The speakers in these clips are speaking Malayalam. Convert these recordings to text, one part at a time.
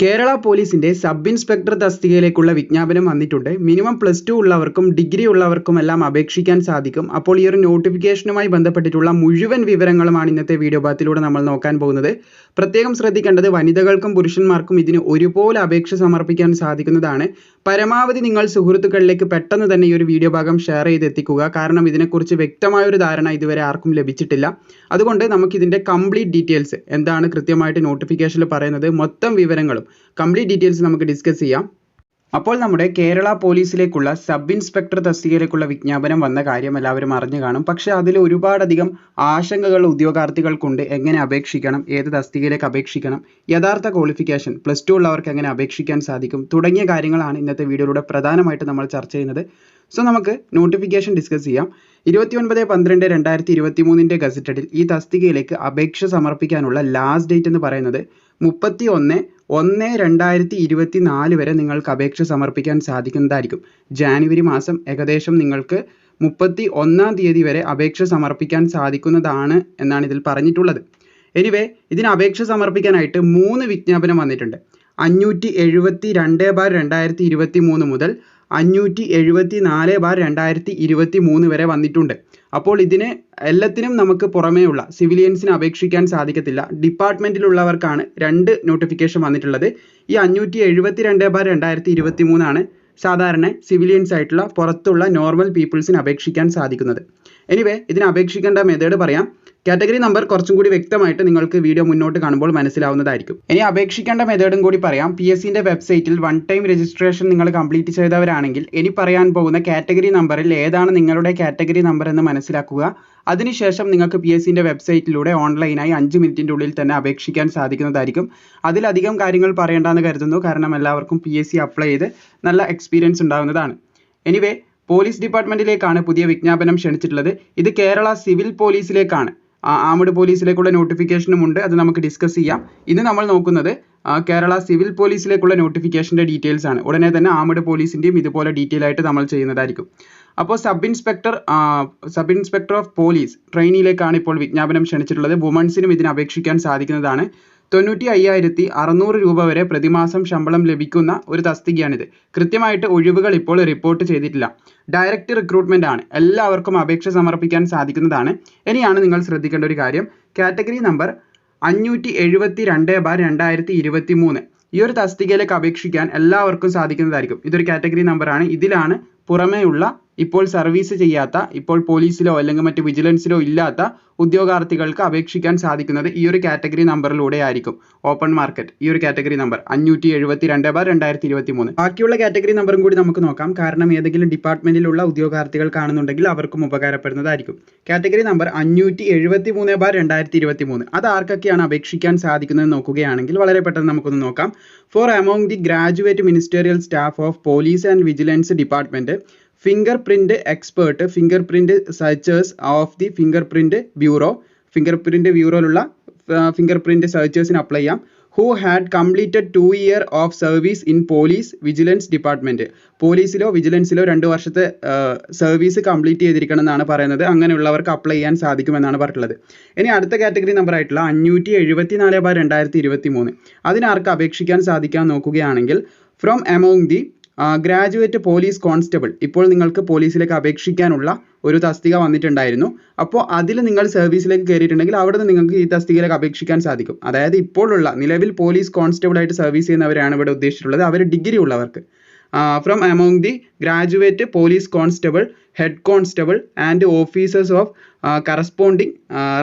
കേരള പോലീസിന്റെ സബ് ഇൻസ്പെക്ടർ തസ്തികയിലേക്കുള്ള വിജ്ഞാപനം വന്നിട്ടുണ്ട്. മിനിമം പ്ലസ് ടു ഉള്ളവർക്കും ഡിഗ്രി ഉള്ളവർക്കും എല്ലാം അപേക്ഷിക്കാൻ സാധിക്കും. അപ്പോൾ ഈ ഒരു നോട്ടിഫിക്കേഷനുമായി ബന്ധപ്പെട്ടിട്ടുള്ള മുഴുവൻ വിവരങ്ങളുമാണ് ഇന്നത്തെ വീഡിയോ ഭാഗത്തിലൂടെ നമ്മൾ നോക്കാൻ പോകുന്നത്. പ്രത്യേകം ശ്രദ്ധിക്കേണ്ടത് വനിതകൾക്കും പുരുഷന്മാർക്കും ഇതിന് ഒരുപോലെ അപേക്ഷ സമർപ്പിക്കാൻ സാധിക്കുന്നതാണ്. പരമാവധി നിങ്ങൾ സുഹൃത്തുക്കളിലേക്ക് പെട്ടെന്ന് തന്നെ ഈ ഒരു വീഡിയോ ഭാഗം ഷെയർ ചെയ്തെത്തിക്കുക. കാരണം ഇതിനെക്കുറിച്ച് വ്യക്തമായ ഒരു ധാരണ ഇതുവരെ ആർക്കും ലഭിച്ചിട്ടില്ല. അതുകൊണ്ട് നമുക്കിതിന്റെ കംപ്ലീറ്റ് ഡീറ്റെയിൽസ് എന്താണ് കൃത്യമായിട്ട് നോട്ടിഫിക്കേഷനിൽ പറയുന്നത് മൊത്തം വിവരങ്ങളും കംപ്ലീറ്റ് ഡീറ്റെയിൽസ് നമുക്ക് ഡിസ്കസ് ചെയ്യാം. അപ്പോൾ നമ്മുടെ കേരള പോലീസിലേക്കുള്ള സബ് ഇൻസ്പെക്ടർ തസ്തികയിലേക്കുള്ള വിജ്ഞാപനം വന്ന കാര്യം എല്ലാവരും അറിഞ്ഞു കാണും. പക്ഷേ അതിൽ ഒരുപാടധികം ആശങ്കകൾ ഉദ്യോഗാർത്ഥികൾക്കുണ്ട്. എങ്ങനെ അപേക്ഷിക്കണം? ഏത് തസ്തികയിലേക്ക് അപേക്ഷിക്കണം? യഥാർത്ഥ ക്വാളിഫിക്കേഷൻ പ്ലസ് ടു ഉള്ളവർക്ക് എങ്ങനെ അപേക്ഷിക്കാൻ സാധിക്കും? തുടങ്ങിയ കാര്യങ്ങളാണ് ഇന്നത്തെ വീഡിയോയിലൂടെ പ്രധാനമായിട്ട് നമ്മൾ ചർച്ച ചെയ്യുന്നത്. സോ നമുക്ക് നോട്ടിഫിക്കേഷൻ ഡിസ്കസ് ചെയ്യാം. ഇരുപത്തി ഒൻപത് പന്ത്രണ്ട് രണ്ടായിരത്തി ഇരുപത്തി മൂന്നിന്റെ ഗസറ്റഡിൽ ഈ തസ്തികയിലേക്ക് അപേക്ഷ സമർപ്പിക്കാനുള്ള ലാസ്റ്റ് ഡേറ്റ് എന്ന് പറയുന്നത് മുപ്പത്തി ഒന്ന് ഒന്ന് രണ്ടായിരത്തി ഇരുപത്തി നാല് വരെ നിങ്ങൾക്ക് അപേക്ഷ സമർപ്പിക്കാൻ സാധിക്കുന്നതായിരിക്കും. ജാനുവരി മാസം ഏകദേശം നിങ്ങൾക്ക് മുപ്പത്തി ഒന്നാം തീയതി വരെ അപേക്ഷ സമർപ്പിക്കാൻ സാധിക്കുന്നതാണ് എന്നാണ് ഇതിൽ പറഞ്ഞിട്ടുള്ളത്. എനിവേ ഇതിന് അപേക്ഷ സമർപ്പിക്കാനായിട്ട് മൂന്ന് വിജ്ഞാപനം വന്നിട്ടുണ്ട്. അഞ്ഞൂറ്റി എഴുപത്തി രണ്ട് ബാർ രണ്ടായിരത്തി ഇരുപത്തി മൂന്ന് മുതൽ അഞ്ഞൂറ്റി എഴുപത്തി നാല് ബാർ രണ്ടായിരത്തി ഇരുപത്തി മൂന്ന് വരെ വന്നിട്ടുണ്ട്. അപ്പോൾ ഇതിന് എല്ലാത്തിനും നമുക്ക് പുറമേയുള്ള സിവിലിയൻസിന് അപേക്ഷിക്കാൻ സാധിക്കത്തില്ല. ഡിപ്പാർട്ട്മെന്റിലുള്ളവർക്കാണ് രണ്ട് നോട്ടിഫിക്കേഷൻ വന്നിട്ടുള്ളത്. ഈ അഞ്ഞൂറ്റി എഴുപത്തി രണ്ട് ബാർ രണ്ടായിരത്തി ഇരുപത്തി മൂന്നാണ് സാധാരണ സിവിലിയൻസ് ആയിട്ടുള്ള പുറത്തുള്ള നോർമൽ പീപ്പിൾസിന് അപേക്ഷിക്കാൻ സാധിക്കുന്നത്. എനിവേ ഇതിന് അപേക്ഷിക്കേണ്ട മെത്തേഡ് പറയാം. കാറ്റഗറി നമ്പർ കുറച്ചും കൂടി വ്യക്തമായിട്ട് നിങ്ങൾക്ക് വീഡിയോ മുന്നോട്ട് കാണുമ്പോൾ മനസ്സിലാവുന്നതായിരിക്കും. ഇനി അപേക്ഷിക്കേണ്ട മെത്തേഡും കൂടി പറയാം. പി എസ് സിന്റെ വെബ്സൈറ്റിൽ വൺ ടൈം രജിസ്ട്രേഷൻ നിങ്ങൾ കംപ്ലീറ്റ് ചെയ്തവരാണെങ്കിൽ ഇനി പറയാൻ പോകുന്ന കാറ്റഗറി നമ്പറിൽ ഏതാണ് നിങ്ങളുടെ കാറ്റഗറി നമ്പർ എന്ന് മനസ്സിലാക്കുക. അതിനുശേഷം നിങ്ങൾക്ക് പി എസ് സിന്റെ വെബ്സൈറ്റിലൂടെ ഓൺലൈനായി അഞ്ച് മിനിറ്റിന്റെ ഉള്ളിൽ തന്നെ അപേക്ഷിക്കാൻ സാധിക്കുന്നതായിരിക്കും. അതിലധികം കാര്യങ്ങൾ പറയേണ്ടെന്ന് കരുതുന്നു. കാരണം എല്ലാവർക്കും പി എസ് സി അപ്ലൈ ചെയ്ത് നല്ല എക്സ്പീരിയൻസ് ഉണ്ടാകുന്നതാണ് എനിവേ പോലീസ് ഡിപ്പാർട്ട്മെന്റിലേക്കാണ് പുതിയ വിജ്ഞാപനം ക്ഷണിച്ചിട്ടുള്ളത്. ഇത് കേരള സിവിൽ പോലീസിലേക്കാണ് ആമഡ് പോലീസിലേക്കുള്ള നോട്ടിഫിക്കേഷനും ഉണ്ട്. അത് നമുക്ക് ഡിസ്കസ് ചെയ്യാം. ഇന്ന് നമ്മൾ നോക്കുന്നത് കേരള സിവിൽ പോലീസിലേക്കുള്ള നോട്ടിഫിക്കേഷന്റെ ഡീറ്റെയിൽസ് ആണ്. ഉടനെ തന്നെ ആമഡ് പോലീസിന്റെയും ഇതുപോലെ ഡീറ്റെയിൽ ആയിട്ട് നമ്മൾ ചെയ്യുന്നതായിരിക്കും. അപ്പോൾ sub inspector sub inspector of police ട്രെയിനിയിലേക്കാണ് ഇപ്പോൾ വിജ്ഞാപനം ക്ഷണിച്ചിട്ടുള്ളത്. വുമൺസിനും ഇതിന് അപേക്ഷിക്കാൻ സാധിക്കുന്നതാണ്. തൊണ്ണൂറ്റി അയ്യായിരത്തി അറുന്നൂറ് രൂപ വരെ പ്രതിമാസം ശമ്പളം ലഭിക്കുന്ന ഒരു തസ്തികയാണിത്. കൃത്യമായിട്ട് ഒഴിവുകൾ ഇപ്പോൾ റിപ്പോർട്ട് ചെയ്തിട്ടില്ല. ഡയറക്റ്റ് റിക്രൂട്ട്മെന്റ് ആണ്. എല്ലാവർക്കും അപേക്ഷ സമർപ്പിക്കാൻ സാധിക്കുന്നതാണ്. ഇനിയാണ് നിങ്ങൾ ശ്രദ്ധിക്കേണ്ട ഒരു കാര്യം. കാറ്റഗറി നമ്പർ അഞ്ഞൂറ്റി എഴുപത്തി രണ്ട് ബാർ രണ്ടായിരത്തി ഇരുപത്തി മൂന്ന് ഈ ഒരു തസ്തികയിലേക്ക് അപേക്ഷിക്കാൻ എല്ലാവർക്കും സാധിക്കുന്നതായിരിക്കും. ഇതൊരു കാറ്റഗറി നമ്പറാണ് ഇതിലാണ് പുറമേയുള്ള ഇപ്പോൾ സർവീസ് ചെയ്യാത്ത ഇപ്പോൾ പോലീസിലോ അല്ലെങ്കിൽ മറ്റ് വിജിലൻസിലോ ഇല്ലാത്ത ഉദ്യോഗാർത്ഥികൾക്ക് അപേക്ഷിക്കാൻ സാധിക്കുന്നത് ഈ ഒരു കാറ്റഗറി നമ്പറിലൂടെ ആയിരിക്കും. Open market. ഈ ഒരു കാറ്റഗറി നമ്പർ അഞ്ഞൂറ്റി എഴുപത്തി രണ്ട് ബാർ രണ്ടായിരത്തി ഇരുപത്തി മൂന്ന് ബാക്കിയുള്ള കാറ്റഗറി നമ്പറും കൂടി നമുക്ക് നോക്കാം. കാരണം ഏതെങ്കിലും ഡിപ്പാർട്ട്മെന്റിലുള്ള ഉദ്യോഗാർത്ഥികൾ കാണുന്നുണ്ടെങ്കിൽ അവർക്കും ഉപകാരപ്പെടുന്നതായിരിക്കും. കാറ്റഗറി നമ്പർ അഞ്ഞൂറ്റി എഴുപത്തി മൂന്ന് ബാർ രണ്ടായിരത്തി ഇരുപത്തി മൂന്ന് അത് ആർക്കൊക്കെയാണ് അപേക്ഷിക്കാൻ സാധിക്കുന്നത് നോക്കുകയാണെങ്കിൽ വളരെ പെട്ടെന്ന് നമുക്കൊന്ന് നോക്കാം. Four among the graduate ministerial staff of police and vigilance department fingerprint expert fingerprint searchers of the fingerprint bureau fingerprint ബ്യൂറോയിലുള്ള fingerprint സെർച്ചേഴ്സിന് അപ്ലൈ ചെയ്യാം. Who had completed two year of service in police vigilance department പോലീസിലോ വിജിലൻസിലോ രണ്ട് വർഷത്തെ സർവീസ് കംപ്ലീറ്റ് ചെയ്തിരിക്കണം എന്നാണ് പറയുന്നത്. അങ്ങനെയുള്ളവർക്ക് അപ്ലൈ ചെയ്യാൻ സാധിക്കുമെന്നാണ് പറഞ്ഞിട്ടുള്ളത്. ഇനി അടുത്ത കാറ്റഗറി നമ്പർ ആയിട്ടുള്ള അഞ്ഞൂറ്റി എഴുപത്തി നാല് ബാർ രണ്ടായിരത്തി ഇരുപത്തി മൂന്ന് അതിനാർക്ക് അപേക്ഷിക്കാൻ സാധിക്കാൻ നോക്കുകയാണെങ്കിൽ from among the graduate police constable. ഇപ്പോൾ നിങ്ങൾക്ക് പോലീസിലേക്ക് അപേക്ഷിക്കാനുള്ള ഒരു തസ്തിക വന്നിട്ടുണ്ടായിരുന്നു. അപ്പോൾ അതിൽ നിങ്ങൾ സർവീസിലേക്ക് കയറിയിട്ടുണ്ടെങ്കിൽ അവിടെ നിന്ന് നിങ്ങൾക്ക് ഈ തസ്തികയിലേക്ക് അപേക്ഷിക്കാൻ സാധിക്കും. അതായത് ഇപ്പോഴുള്ള നിലവിൽ പോലീസ് കോൺസ്റ്റബിൾ ആയിട്ട് സർവീസ് ചെയ്യുന്നവരാണ് ഇവിടെ ഉദ്ദേശിച്ചിട്ടുള്ളത്. അവർ ഡിഗ്രി ഉള്ളവർക്ക്. From among the graduate police constable head constable and officers of corresponding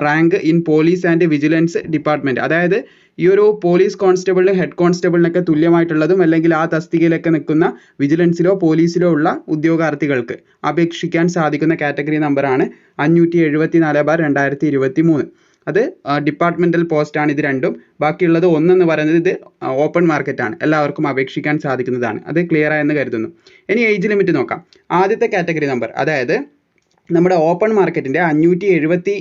rank in police and vigilance department അതായത് ഈ ഒരു പോലീസ് കോൺസ്റ്റബിളിനും ഹെഡ് കോൺസ്റ്റബിളിനൊക്കെ തുല്യമായിട്ടുള്ളതും അല്ലെങ്കിൽ ആ തസ്തികയിലൊക്കെ നിൽക്കുന്ന വിജിലൻസിലോ പോലീസിലോ ഉള്ള ഉദ്യോഗാർത്ഥികൾക്ക് അപേക്ഷിക്കാൻ സാധിക്കുന്ന കാറ്റഗറി നമ്പറാണ് അഞ്ഞൂറ്റി എഴുപത്തി നാല് ബാർ രണ്ടായിരത്തി ഇരുപത്തി മൂന്ന് അത് ഡിപ്പാർട്ട്മെന്റൽ പോസ്റ്റാണ് ഇത് രണ്ടും. ബാക്കിയുള്ളത് ഒന്നെന്ന് പറയുന്നത് ഇത് ഓപ്പൺ മാർക്കറ്റാണ്. എല്ലാവർക്കും അപേക്ഷിക്കാൻ സാധിക്കുന്നതാണ്. അത് ക്ലിയർ ആയെന്ന് കരുതുന്നു. ഇനി ഏജ് ലിമിറ്റ് നോക്കാം. ആദ്യത്തെ കാറ്റഗറി നമ്പർ അതായത് നമ്മുടെ ഓപ്പൺ മാർക്കറ്റിന്റെ അഞ്ഞൂറ്റി എഴുപത്തി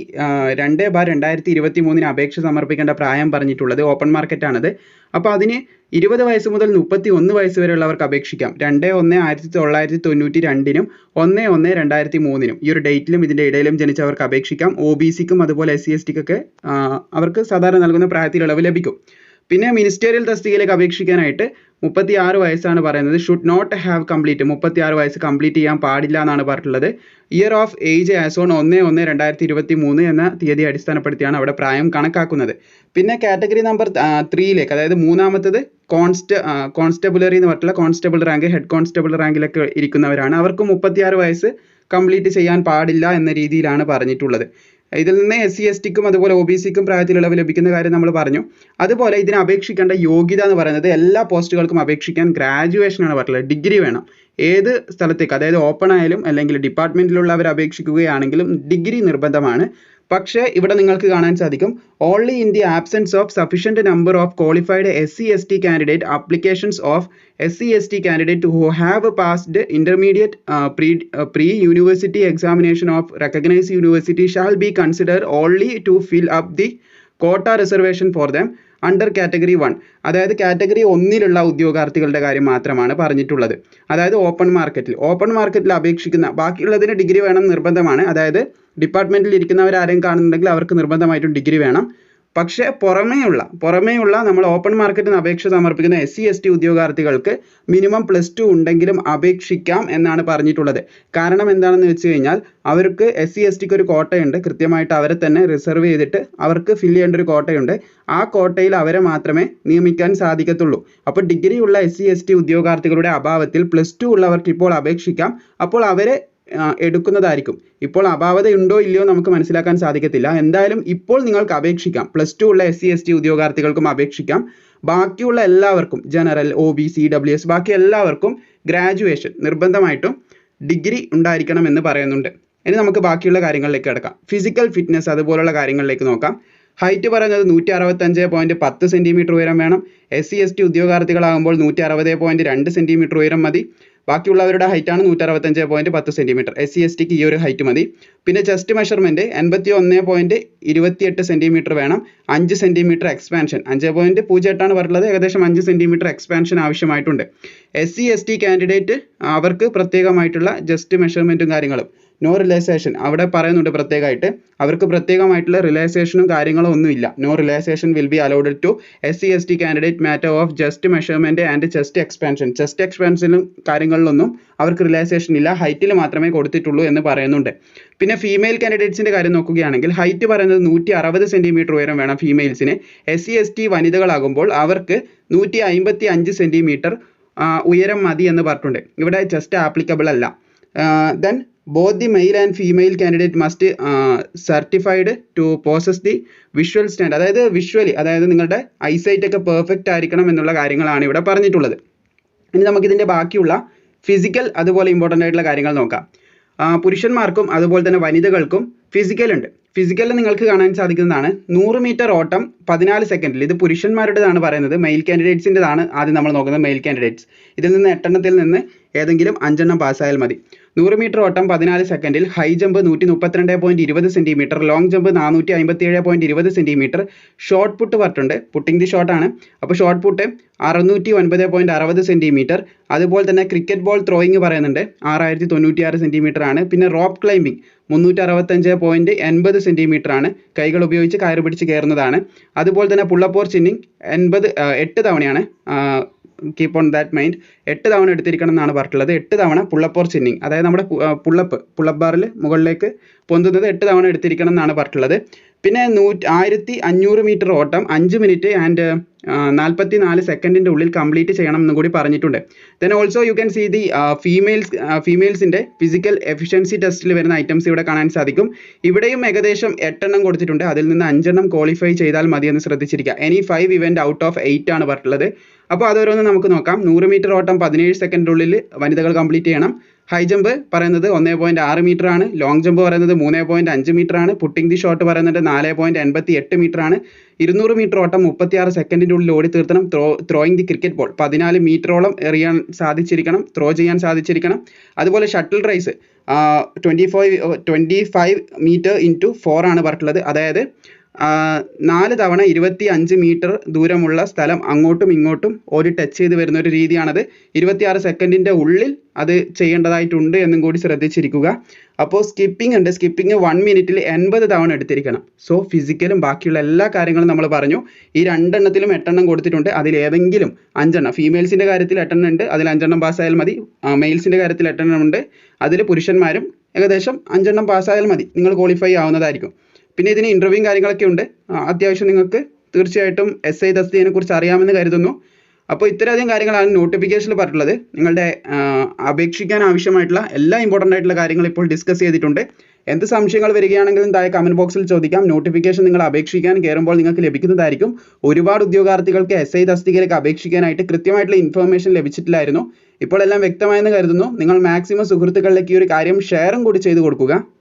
രണ്ട് ബാർ രണ്ടായിരത്തി ഇരുപത്തി മൂന്നിന് അപേക്ഷ സമർപ്പിക്കേണ്ട പ്രായം പറഞ്ഞിട്ടുള്ളത് ഓപ്പൺ മാർക്കറ്റാണത്. അപ്പോൾ അതിന് ഇരുപത് വയസ്സ് മുതൽ മുപ്പത്തി ഒന്ന് വയസ്സ് വരെയുള്ളവർക്ക് അപേക്ഷിക്കാം. രണ്ട് ഒന്ന് ആയിരത്തി തൊള്ളായിരത്തി തൊണ്ണൂറ്റി രണ്ടിനും ഒന്ന് ഒന്ന് രണ്ടായിരത്തി മൂന്നിനും ഈ ഒരു ഡേറ്റിലും ഇതിന്റെ ഇടയിലും ജനിച്ചവർക്ക് അപേക്ഷിക്കാം. ഒ ബി സിക്കും അതുപോലെ എസ് സി എസ് ടിക്കൊക്കെ അവർക്ക് സാധാരണ നൽകുന്ന പ്രായത്തിൽ ഇളവ് ലഭിക്കും. പിന്നെ മിനിസ്റ്റേറിയൽ തസ്തികയിലേക്ക് അപേക്ഷിക്കാനായിട്ട് മുപ്പത്തി ആറ് വയസ്സാണ് പറയുന്നത്. ഷുഡ് നോട്ട് ഹാവ് കംപ്ലീറ്റ് മുപ്പത്തി ആറ് വയസ്സ് കംപ്ലീറ്റ് ചെയ്യാൻ പാടില്ല എന്നാണ് പറഞ്ഞിട്ടുള്ളത്. Year of age as on ഒന്ന് ഒന്ന് രണ്ടായിരത്തി ഇരുപത്തി മൂന്ന് എന്ന തീയതി അടിസ്ഥാനപ്പെടുത്തിയാണ് അവിടെ പ്രായം കണക്കാക്കുന്നത്. പിന്നെ കാറ്റഗറി നമ്പർ ത്രീയിലേക്ക് അതായത് മൂന്നാമത്തത് കോൺസ്റ്റ കോൺസ്റ്റബിളറി എന്ന് പറഞ്ഞിട്ടുള്ള കോൺസ്റ്റബിൾ റാങ്ക് ഹെഡ് കോൺസ്റ്റബിൾ റാങ്കിലൊക്കെ ഇരിക്കുന്നവരാണ്. അവർക്ക് മുപ്പത്തിയാറ് വയസ്സ് കംപ്ലീറ്റ് ചെയ്യാൻ പാടില്ല എന്ന രീതിയിലാണ് പറഞ്ഞിട്ടുള്ളത്. ഇതിൽ നിന്ന് എസ് സി എസ് ടിക്കും അതുപോലെ ഒ ബി സിക്കും പ്രായത്തിലിളവ് ലഭിക്കുന്ന കാര്യം നമ്മൾ പറഞ്ഞു. അതുപോലെ ഇതിന് അപേക്ഷിക്കേണ്ട യോഗ്യത എന്ന് പറയുന്നത് എല്ലാ പോസ്റ്റുകൾക്കും അപേക്ഷിക്കാൻ ഗ്രാജുവേഷൻ ആണ് പറയുന്നത് ഡിഗ്രി വേണം. ഏത് സ്ഥലത്തേക്ക് അതായത് ഓപ്പൺ ആയാലും അല്ലെങ്കിൽ ഡിപ്പാർട്ട്മെന്റിലുള്ളവർ അപേക്ഷിക്കുകയാണെങ്കിലും ഡിഗ്രി നിർബന്ധമാണ്. പക്ഷേ ഇവിടെ നിങ്ങൾക്ക് കാണാൻ സാധിക്കും. Only in the absence of sufficient number of qualified S C S T candidate applications of S C S T candidate who have passed intermediate pre pre university examination of recognise university shall be consider only to fill up the quota reservation for them under category one അതായത് കാറ്റഗറി ഒന്നിലുള്ള ഉദ്യോഗാർത്ഥികളുടെ കാര്യം മാത്രമാണ് പറഞ്ഞിട്ടുള്ളത്. അതായത് ഓപ്പൺ മാർക്കറ്റിൽ ഓപ്പൺ മാർക്കറ്റിൽ അപേക്ഷിക്കുന്ന ബാക്കിയുള്ളതിന് ഡിഗ്രി വേണം നിർബന്ധമാണ്. അതായത് ഡിപ്പാർട്ട്മെന്റിൽ ആരെങ്കിലും കാണുന്നുണ്ടെങ്കിൽ അവർക്ക് നിർബന്ധമായിട്ടും ഡിഗ്രി വേണം. പക്ഷേ പുറമേയുള്ള പുറമേയുള്ള നമ്മൾ ഓപ്പൺ മാർക്കറ്റിന് അപേക്ഷ സമർപ്പിക്കുന്ന എസ് സി എസ് ടി ഉദ്യോഗാർത്ഥികൾക്ക് മിനിമം പ്ലസ് ടു ഉണ്ടെങ്കിലും അപേക്ഷിക്കാം എന്നാണ് പറഞ്ഞിട്ടുള്ളത്. കാരണം എന്താണെന്ന് വെച്ച് കഴിഞ്ഞാൽ അവർക്ക് എസ് സി എസ് ടിക്ക് ഒരു കോട്ടയുണ്ട്. കൃത്യമായിട്ട് അവരെ തന്നെ റിസർവ് ചെയ്തിട്ട് അവർക്ക് ഫില്ല് ചെയ്യേണ്ട ഒരു കോട്ടയുണ്ട്. ആ കോട്ടയിൽ അവരെ മാത്രമേ നിയമിക്കാൻ സാധിക്കത്തുള്ളൂ. അപ്പോൾ ഡിഗ്രി ഉള്ള എസ് സി എസ് ടി ഉദ്യോഗാർത്ഥികളുടെ അഭാവത്തിൽ പ്ലസ് ടു ഉള്ളവർക്ക് ഇപ്പോൾ അപേക്ഷിക്കാം. അപ്പോൾ അവരെ എടുക്കുന്നതായിരിക്കും. ഇപ്പോൾ അപാകത ഉണ്ടോ ഇല്ലയോ നമുക്ക് മനസ്സിലാക്കാൻ സാധിക്കത്തില്ല. എന്തായാലും ഇപ്പോൾ നിങ്ങൾക്ക് അപേക്ഷിക്കാം. പ്ലസ് ടു ഉള്ള എസ് സി എസ് ടി ഉദ്യോഗാർത്ഥികൾക്കും അപേക്ഷിക്കാം. ബാക്കിയുള്ള എല്ലാവർക്കും general O B C W S ബാക്കി എല്ലാവർക്കും ഗ്രാജുവേഷൻ നിർബന്ധമായിട്ടും ഡിഗ്രി ഉണ്ടായിരിക്കണം എന്ന് പറയുന്നുണ്ട്. ഇനി നമുക്ക് ബാക്കിയുള്ള കാര്യങ്ങളിലേക്ക് കിടക്കാം. ഫിസിക്കൽ ഫിറ്റ്നസ് അതുപോലുള്ള കാര്യങ്ങളിലേക്ക് നോക്കാം. ഹൈറ്റ് പറയുന്നത് നൂറ്റി അറുപത്തഞ്ച് പോയിന്റ് പത്ത് സെന്റിമീറ്റർ ഉയരം വേണം. എസ് സി എസ് ടി ഉദ്യോഗാർത്ഥികളാകുമ്പോൾ നൂറ്റി അറുപത് പോയിന്റ് രണ്ട് സെന്റിമീറ്റർ ഉയരം മതി. ബാക്കിയുള്ളവരുടെ height ആണ് നൂറ്റി അറുപത്തഞ്ച് പോയിന്റ് പത്ത് സെന്റിമീറ്റർ എസ് സി എസ് ടിക്ക് ഈ ഒരു ഹൈറ്റ് മതി. പിന്നെ ചെസ്റ്റ് മെഷർമെന്റ് എൺപത്തി ഒന്ന് പോയിന്റ് ഇരുപത്തിയെട്ട് സെന്റിമീറ്റർ വേണം. അഞ്ച് സെന്റിമീറ്റർ എക്സ്പാൻഷൻ അഞ്ച് പോയിന്റ് പൂജ്യം എട്ടാണ് പറഞ്ഞിട്ടുള്ളത്. ഏകദേശം അഞ്ച് centimetre expansion ആവശ്യമായിട്ടുണ്ട്. S C S T candidate അവർക്ക് പ്രത്യേകമായിട്ടുള്ള ജസ്റ്റ് മെഷർമെന്റും കാര്യങ്ങളും. നോ റിലാക്സേഷൻ അവിടെ പറയുന്നുണ്ട് പ്രത്യേകമായിട്ട്. അവർക്ക് പ്രത്യേകമായിട്ടുള്ള റിലാക്സേഷനും കാര്യങ്ങളും ഒന്നുമില്ല. No relaxation will be allowed to S C S T candidate matter of just measurement and chest expansion chest എക്സ്പാൻഷനും കാര്യങ്ങളിലൊന്നും അവർക്ക് റിലാക്സേഷൻ ഇല്ല. ഹൈറ്റിൽ മാത്രമേ കൊടുത്തിട്ടുള്ളൂ എന്ന് പറയുന്നുണ്ട്. പിന്നെ ഫീമെയിൽ കാൻഡിഡേറ്റ്സിന്റെ കാര്യം നോക്കുകയാണെങ്കിൽ ഹൈറ്റ് പറയുന്നത് നൂറ്റി അറുപത് സെന്റിമീറ്റർ ഉയരം വേണം ഫീമെയിൽസിന് എസ് സി എസ് ടി വനിതകളാകുമ്പോൾ അവർക്ക് നൂറ്റി അമ്പത്തി അഞ്ച് സെന്റിമീറ്റർ ഉയരം മതി എന്ന് പറഞ്ഞിട്ടുണ്ട്. ഇവിടെ ജസ്റ്റ് ആപ്ലിക്കബിൾ അല്ല. Then both male and and candidate candidate must certified to possess the visual stand അതായത് വിഷ്വലി അതായത് നിങ്ങളുടെ ഐസൈറ്റ് ഒക്കെ പെർഫെക്റ്റ് ആയിരിക്കണം എന്നുള്ള കാര്യങ്ങളാണ് ഇവിടെ പറഞ്ഞിട്ടുള്ളത്. ഇനി നമുക്കിതിന്റെ ബാക്കിയുള്ള ഫിസിക്കൽ അതുപോലെ ഇമ്പോർട്ടന്റ് ആയിട്ടുള്ള കാര്യങ്ങൾ നോക്കാം. പുരുഷന്മാർക്കും അതുപോലെ തന്നെ വനിതകൾക്കും ഫിസിക്കൽ ഉണ്ട്. ഫിസിക്കലിൽ നിങ്ങൾക്ക് കാണാൻ സാധിക്കുന്നതാണ്. നൂറ് മീറ്റർ ഓട്ടം പതിനാല് സെക്കൻഡിൽ ഇത് പുരുഷന്മാരുടേതാണ് പറയുന്നത്. മെയിൽ കാൻഡിഡേറ്റ്സിന്റെതാണ് ആദ്യം നമ്മൾ നോക്കുന്നത് മെയിൽ കാൻഡിഡേറ്റ്സ് ഇതിൽ നിന്ന് എട്ടെണ്ണത്തിൽ നിന്ന് ഏതെങ്കിലും അഞ്ചെണ്ണം പാസ്സായാൽ മതി. നൂറ് മീറ്റർ ഓട്ടം പതിനാല് സെക്കൻഡിൽ ഹൈ ജമ്പ് നൂറ്റി മുപ്പത്തിരണ്ട് പോയിന്റ് ഇരുപത് സെന്റിമീറ്റർ ലോങ് ജമ്പ് നാനൂറ്റി അമ്പത്തി ഏഴ് പോയിന്റ് ഇരുപത് സെന്റിമീറ്റർ ഷോർട്ട് പുട്ട് പറഞ്ഞിട്ടുണ്ട് പുട്ടിംഗ് ദി ഷോട്ടാണ് അപ്പോൾ ഷോർട്ട് പുട്ട് അറുന്നൂറ്റി ഒൻപത് പോയിന്റ് അറുപത് സെന്റിമീറ്റർ അതുപോലെ തന്നെ ക്രിക്കറ്റ് ബോൾ ത്രോയിങ് പറയുന്നുണ്ട്. ആറായിരത്തി തൊണ്ണൂറ്റി ആറ് സെന്റിമീറ്റർ ആണ്. പിന്നെ റോപ്പ് ക്ലൈമ്പിംഗ് മുന്നൂറ്റി അറുപത്തഞ്ച് പോയിന്റ് എൺപത് സെന്റിമീറ്റർ ആണ്. കൈകൾ ഉപയോഗിച്ച് കയറ് പിടിച്ച് കയറുന്നതാണ്. അതുപോലെ തന്നെ പുള്ളപ്പോർ ചിന്നിങ് എൺപത് എട്ട് തവണയാണ് കീപ്പ് ഓൺ ദാറ്റ് മൈൻഡ് എട്ട് തവണ എടുത്തിരിക്കണം എന്നാണ് പറഞ്ഞിട്ടുള്ളത്. എട്ട് തവണ പുള്ളപ്പോർ ചിന്നിങ് അതായത് നമ്മുടെ പുള്ളപ്പ് പുള്ളപ്പ് ബാറിൽ മുകളിലേക്ക് പൊന്തുന്നത് എട്ട് തവണ എടുത്തിരിക്കണം എന്നാണ് പറഞ്ഞിട്ടുള്ളത്. പിന്നെ നൂ ആയിരത്തി അഞ്ഞൂറ് മീറ്റർ ഓട്ടം അഞ്ച് മിനിറ്റ് ആൻഡ് നാൽപ്പത്തി നാല് സെക്കൻഡിന്റെ ഉള്ളിൽ കംപ്ലീറ്റ് ചെയ്യണം എന്നും കൂടി പറഞ്ഞിട്ടുണ്ട്. Then also you can see the females ഫീമെയിൽസിന്റെ physical efficiency ടെസ്റ്റിൽ വരുന്ന ഐറ്റംസ് ഇവിടെ കാണാൻ സാധിക്കും. ഇവിടെയും ഏകദേശം എട്ടെണ്ണം കൊടുത്തിട്ടുണ്ട്. അതിൽ നിന്ന് അഞ്ചെണ്ണം ക്വാളിഫൈ ചെയ്താൽ മതി എന്ന് ശ്രദ്ധിച്ചിരിക്കുക. Any five event out of eight ആണ് പറഞ്ഞിട്ടുള്ളത്. അപ്പോൾ അതോരോന്ന് നമുക്ക് നോക്കാം. നൂറ് മീറ്റർ ഓട്ടം പതിനേഴ് സെക്കൻഡിനുള്ളിൽ വനിതകൾ കംപ്ലീറ്റ് ചെയ്യണം. ഹൈ ജമ്പ് പറയുന്നത് ഒന്നേ പോയിന്റ് ആറ് മീറ്റർ ആണ് ലോങ് ജമ്പ് പറയുന്നത് മൂന്നേ പോയിന്റ് അഞ്ച് മീറ്റർ ആണ് പുട്ടിംഗ് ദി ഷോട്ട് പറയുന്നത് നാല് പോയിന്റ് എൺപത്തി എട്ട് മീറ്റർ ആണ് ഇരുന്നൂറ് മീറ്റർ ഓട്ടം മുപ്പത്തിയാറ് സെക്കൻഡിന്റെ ഉള്ളിൽ ഓടി തീർത്തണം. Throw throwing the cricket ball പതിനാല് മീറ്ററോളം എറിയാൻ സാധിച്ചിരിക്കണം. ത്രോ ചെയ്യാൻ സാധിച്ചിരിക്കണം. അതുപോലെ shuttle race twenty five twenty five metre into four ആണ് പറഞ്ഞിട്ടുള്ളത്. അതായത് നാല് തവണ ഇരുപത്തി അഞ്ച് മീറ്റർ ദൂരമുള്ള സ്ഥലം അങ്ങോട്ടും ഇങ്ങോട്ടും ഒരു ടച്ച് ചെയ്ത് വരുന്ന ഒരു രീതിയാണത്. ഇരുപത്തിയാറ് സെക്കൻഡിന്റെ ഉള്ളിൽ അത് ചെയ്യേണ്ടതായിട്ടുണ്ട് എന്നും കൂടി ശ്രദ്ധിച്ചിരിക്കുക. അപ്പോൾ സ്കിപ്പിംഗ് ഉണ്ട്. സ്കിപ്പിംഗ് വൺ മിനിറ്റിൽ എൺപത് തവണ എടുത്തിരിക്കണം. സോ ഫിസിക്കലും ബാക്കിയുള്ള എല്ലാ കാര്യങ്ങളും നമ്മൾ പറഞ്ഞു. ഈ രണ്ടെണ്ണത്തിലും എട്ടെണ്ണം കൊടുത്തിട്ടുണ്ട്. അതിൽ ഏതെങ്കിലും അഞ്ചെണ്ണം. ഫീമെയിൽസിന്റെ കാര്യത്തിൽ എട്ടെണ്ണം ഉണ്ട്. അതിൽ അഞ്ചെണ്ണം പാസ്സായാൽ മതി. മെയിൽസിന്റെ കാര്യത്തിൽ എട്ടെണ്ണം ഉണ്ട്. അതിൽ പുരുഷന്മാരും ഏകദേശം അഞ്ചെണ്ണം പാസ്സായാൽ മതി. നിങ്ങൾ ക്വാളിഫൈ ആവുന്നതായിരിക്കും. പിന്നെ ഇതിന് ഇന്റർവ്യൂവും കാര്യങ്ങളൊക്കെ ഉണ്ട്. അത്യാവശ്യം നിങ്ങൾക്ക് തീർച്ചയായിട്ടും എസ് ഐ തസ്തിയെ കുറിച്ച് അറിയാമെന്ന് കരുതുന്നു. അപ്പോൾ ഇത്രയധികം കാര്യങ്ങളാണ് നോട്ടിഫിക്കേഷനിൽ പറഞ്ഞിട്ടുള്ളത്. നിങ്ങളുടെ അപേക്ഷിക്കാൻ ആവശ്യമായിട്ടുള്ള എല്ലാ ഇമ്പോർട്ടന്റ് ആയിട്ടുള്ള കാര്യങ്ങൾ ഇപ്പോൾ ഡിസ്കസ് ചെയ്തിട്ടുണ്ട്. എന്ത് സംശയങ്ങൾ വരികയാണെങ്കിലും താഴെ കമന്റ് ബോക്സിൽ ചോദിക്കാം. നോട്ടിഫിക്കേഷൻ നിങ്ങൾ അപേക്ഷിക്കാൻ കയറുമ്പോൾ നിങ്ങൾക്ക് ലഭിക്കുന്നതായിരിക്കും. ഒരുപാട് ഉദ്യോഗാർത്ഥികൾക്ക് എസ് ഐ തസ്തികയിലേക്ക് അപേക്ഷിക്കാനായിട്ട് കൃത്യമായിട്ടുള്ള ഇൻഫർമേഷൻ ലഭിച്ചിട്ടില്ലായിരുന്നു. ഇപ്പോൾ എല്ലാം വ്യക്തമായെന്ന് കരുതുന്നു. നിങ്ങൾ മാക്സിമം സുഹൃത്തുക്കളിലേക്ക് ഈ ഒരു കാര്യം ഷെയറും കൂടി ചെയ്തു കൊടുക്കുക.